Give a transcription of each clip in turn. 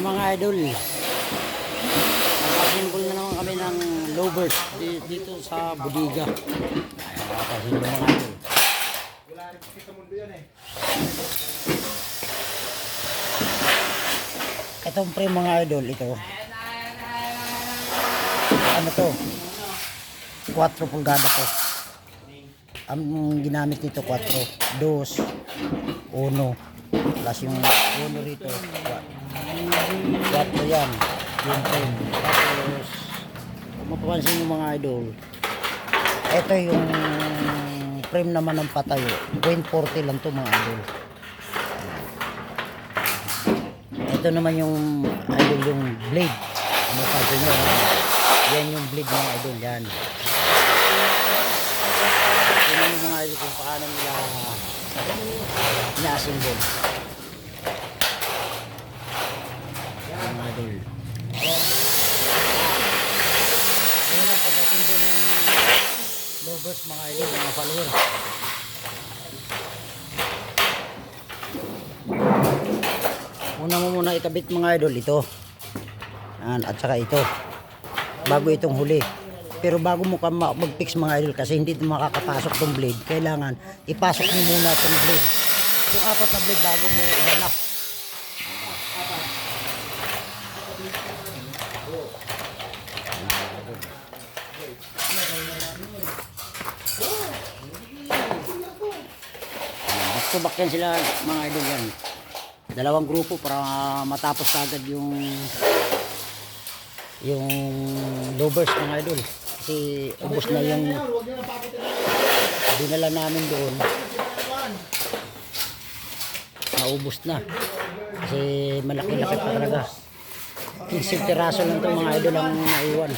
Mga idol. Nagkasimbol na naman kami ng lovers di- dito sa Budiga. Ayan, mga idol. Itong pre mga idol, ito. Ano to? 4 pulgada to. Ang ginamit nito 4, 2, 1. Plus yung 1 rito. 4 yan. Yung frame. Tapos, kung mapapansin nyo mga idol, ito yung frame naman ng patayo. 0.40 lang to mga idol. Ito naman yung idol yung blade. Kung mapapansin nyo, yan yung blade mga idol. Yan. Tingnan yung mga idol kung paano nila ina-assemble. Yan mga idol. Yan ang pag-assemble ng lovers mga followers. Una mo muna ikabit mga idol ito. Yan, at saka ito. Bago itong huli. Pero bago mo ka ma- mag-fix mga idol kasi hindi makakapasok tong blade, kailangan ipasok mo muna tong blade. Yung apat na blade bago mo ilalak. Back yan sila mga idol yan. Dalawang grupo para matapos agad yung yung lovers mga idol. Kasi ubos na yung dinala namin doon. Naubos na. Kasi malaki-laki pa talaga. 15 piraso lang itong mga idol ang naiwan.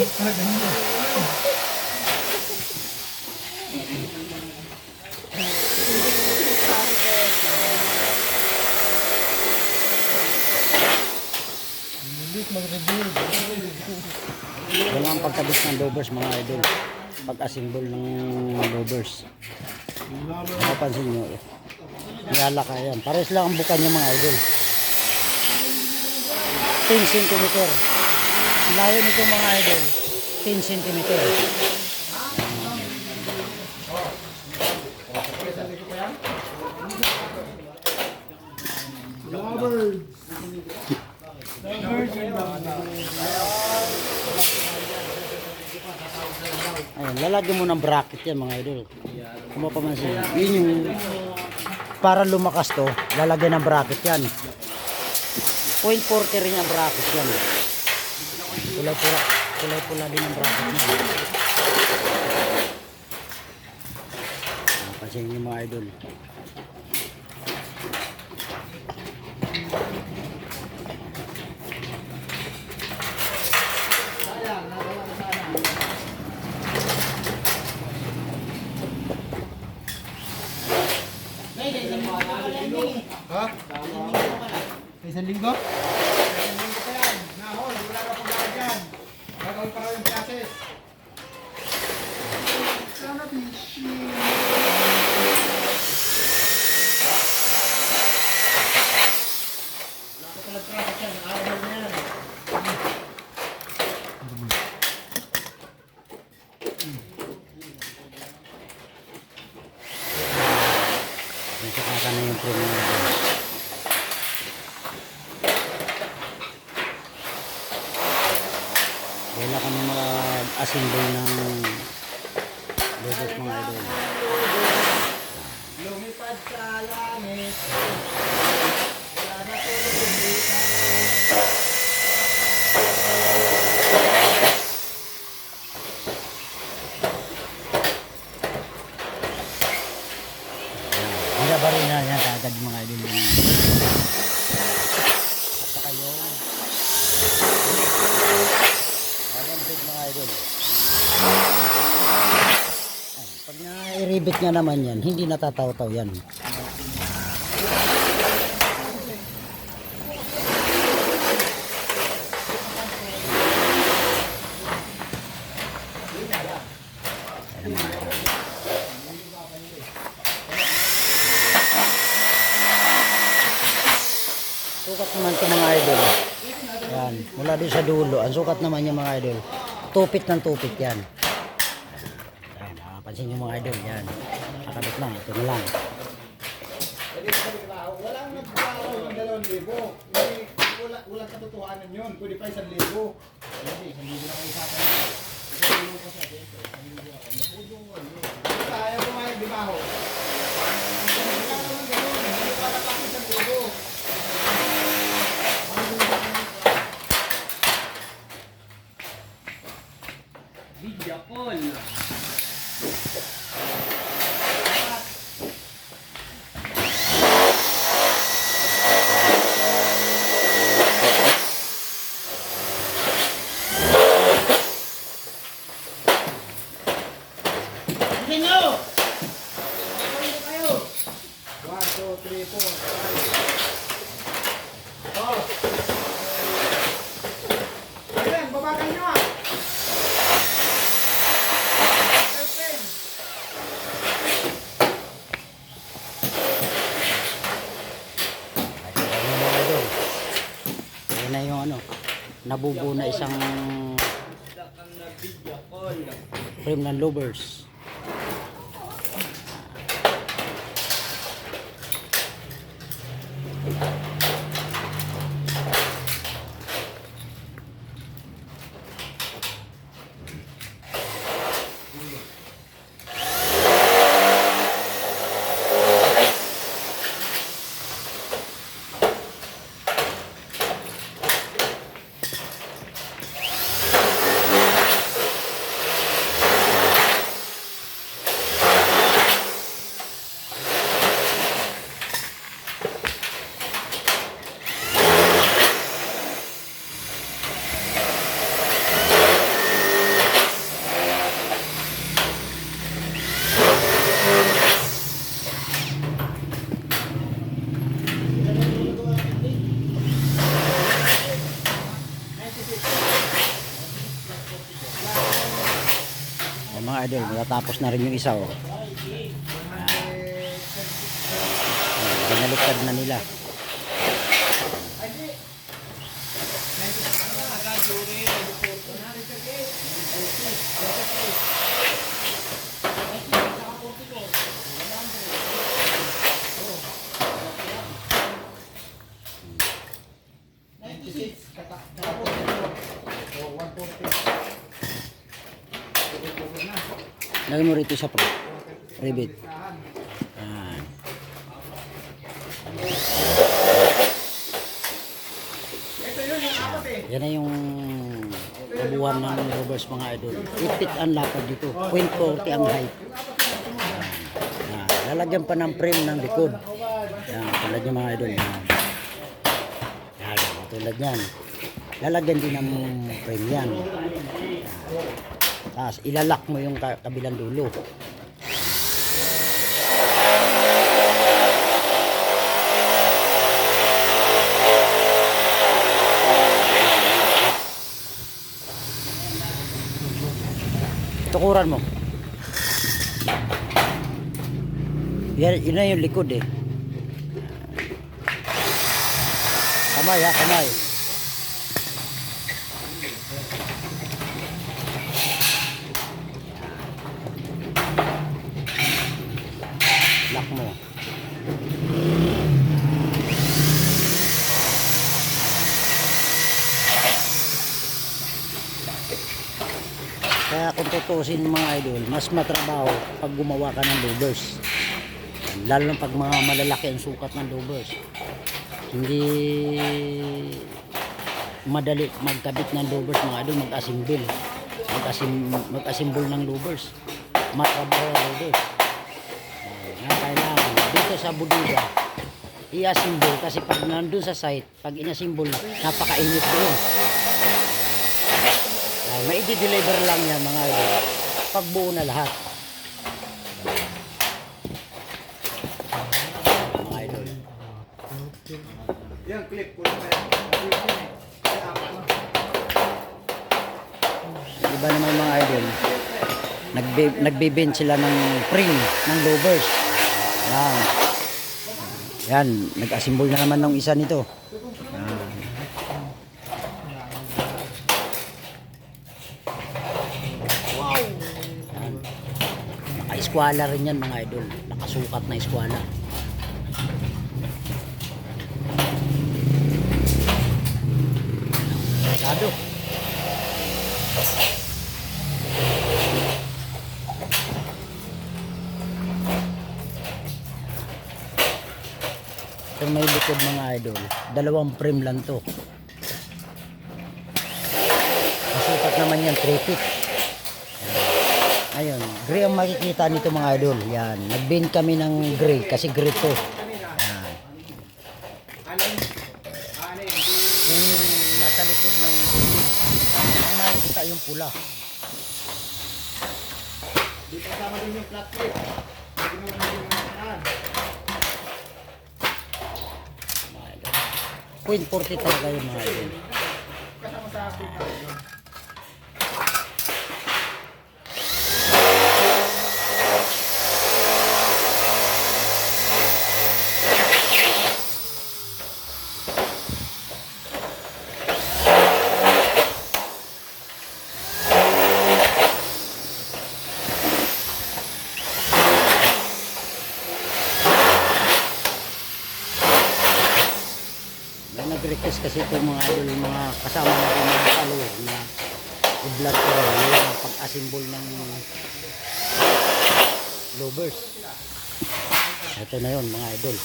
Yan ang pagkabit ng lovers mga idol. Pag-assemble ng lovers. Mapapansin nyo. Niyala ka yan. Pares lang ang buka niya mga idol. 10 cm. Layo nito mga idol. 10 cm. Ayun, lalagyan mo ng bracket yan mga idol. Kung mapamansin, yun yung para lumakas to, lalagyan ng bracket yan. 0.40 rin ang bracket yan. Kulay pula, kulay pula din ang bracket niya. Pansin niyo mga idol. Ha? Isang linggo? Isang linggo pa yan. Nahol, wala ka pagkakas yan. Gagawin pa raw yung process. Sana bishi. Ka. Nakakabal na kaka na yung mga idol. Wala kami mag-assemble ng naman yan, hindi natataw-taw yan. Sukat naman ito mga idol. Yan. Mula doon sa dulo. Ang sukat naman yung mga idol. Tupit ng tupit yan. Yan. Napansin yung mga idol. Yan. Nakabit lang. Ito na lang. Walang nagbago ng dalawang libo. Wala, walang katotohanan yun. Pwede pa isang libo. Hindi, isang libo na kayo sa akin. Isang libo pa sa akin. Isang libo na ano. Basta ayaw kumain, di ba ho? Wala naman ganun. Hindi pa napak isang libo. Video call. One, two, three, four, five. Oh. Ayan, babagan nyo ah. Open. Ayan yung mga idol. Ayan na yung ano. Nabubuo na isang frame ng lovers. Mga idol, matatapos na rin yung isa oh. Binaliktad na nila. Oh, Lagay mo rito sa pro. Rivet. Ayan. Yan na yung kabuuan ng lovers mga idol. Ipit ang lapad dito. 0.40 ang height. Yan. Lalagyan pa ng frame ng likod. Yan, tulad yung mga idol. Yan. Yan, tulad yan. Lalagyan din ng frame yan. Yan. Tapos ilalak mo yung ka- kabilang dulo. Tukuran mo. Yan, yun na yung likod eh. Kamay ha, kamay. Lock mo. Kaya kung tutusin mga idol, mas matrabaho pag gumawa ka ng lubers. Lalo pag mga malalaki ang sukat ng lubers. Hindi madali magkabit ng lubers mga idol, mag-assemble. Mag-assemble ng lubers. Matrabaho ang lubers. Nga kailangan dito sa bodega i-assemble kasi pag nandun sa site, pag in-assemble, napakainit. Ay, may i-deliver lang yan mga idol. Pag buo na lahat. Mga idol. Yan, clip. Yan eh. Iba naman mga idol. Nagbe nagbe-bend sila ng spring ng lovers. Yan. Yan, nag-assemble na naman ng isa nito. Yan. Yan. Naka-eskwala rin yan mga idol. Nakasukat na eskwala. Masyado. Itong may likod mga idol, dalawang frame lang to. Masukat naman yan, 3 feet. Gray ang makikita nito mga idol. Yan, nag-bend kami ng gray kasi gray to. Yan. Yan yung nasa likod ng ang makikita yung pula. Dito kasama din yung flat plate. Point 40 talaga yung mga idol. Kasama sa akin na yun. May nag-request kasi itong mga idol, yung mga kasama natin mga follower na i-vlog ko rin yung pag-assemble ng lovers. Ito na yon mga idol.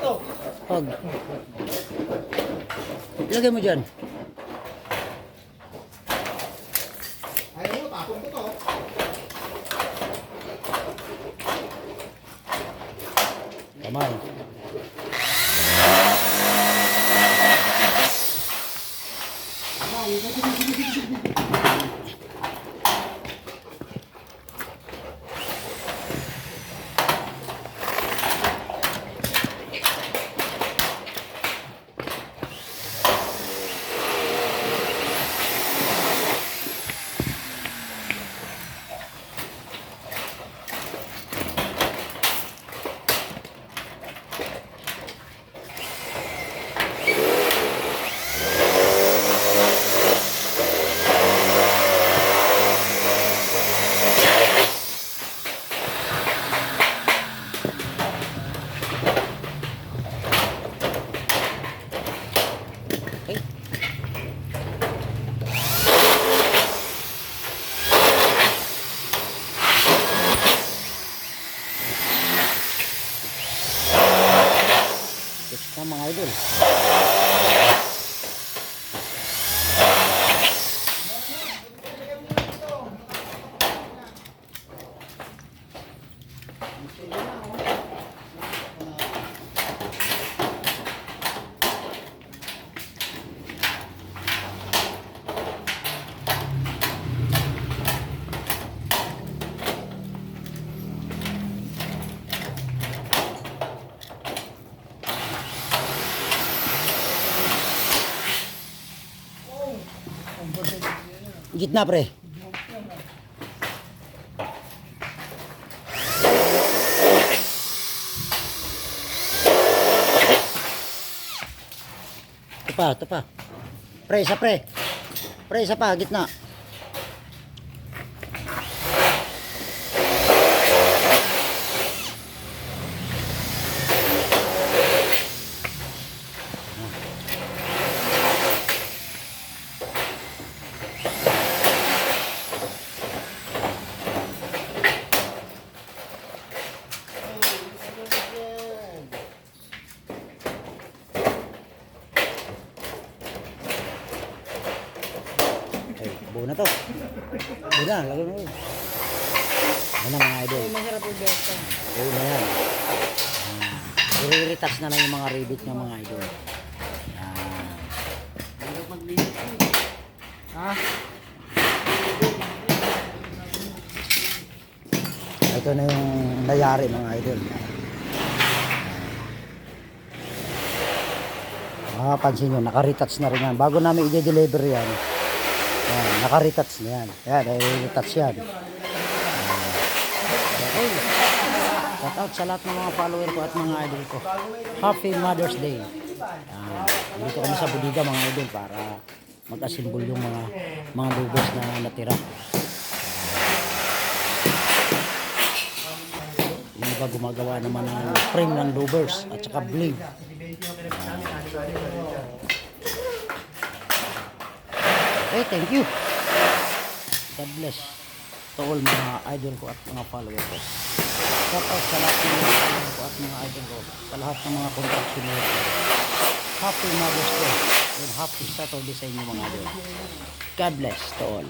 To. Pag ilagay mo dyan. Ayaw mo, tapon ko to. Kamay. Okay. Fix na mga idol. Gitna pre. Ito pa, ito pa. Pre, isa pre. Pre, isa pa, gitna. Okay, buo na to. Buo na, lagay mo. Ano mga idol? Masarap yung besta. Buo na yan. Uh, I-retouch na lang yung mga rivet ng mga idol. Yan. Masarap maglinis. Ha? Ito na yung nangyari mga idol. Ah, pansin nyo, naka-retouch na rin yan. Bago namin i-deliver yan, yan, naka-retouch na yan. Yan, naka-retouch yan. Okay. Shout out sa lahat ng mga follower ko at mga idol ko. Happy Mother's Day. Yan. Dito kami sa Budiga mga idol para mag-assemble yung mga mga lubos na natira. Yung iba gumagawa naman ng frame ng louvers at saka blade. Okay, thank you. God bless to all mga idol ko at mga follower ko. Shout out sa lahat ng mga follower ko at mga idol ko. Sa lahat ng mga construction worker. Happy Mother's Day and happy Saturday sa inyo mga idol. God bless to all.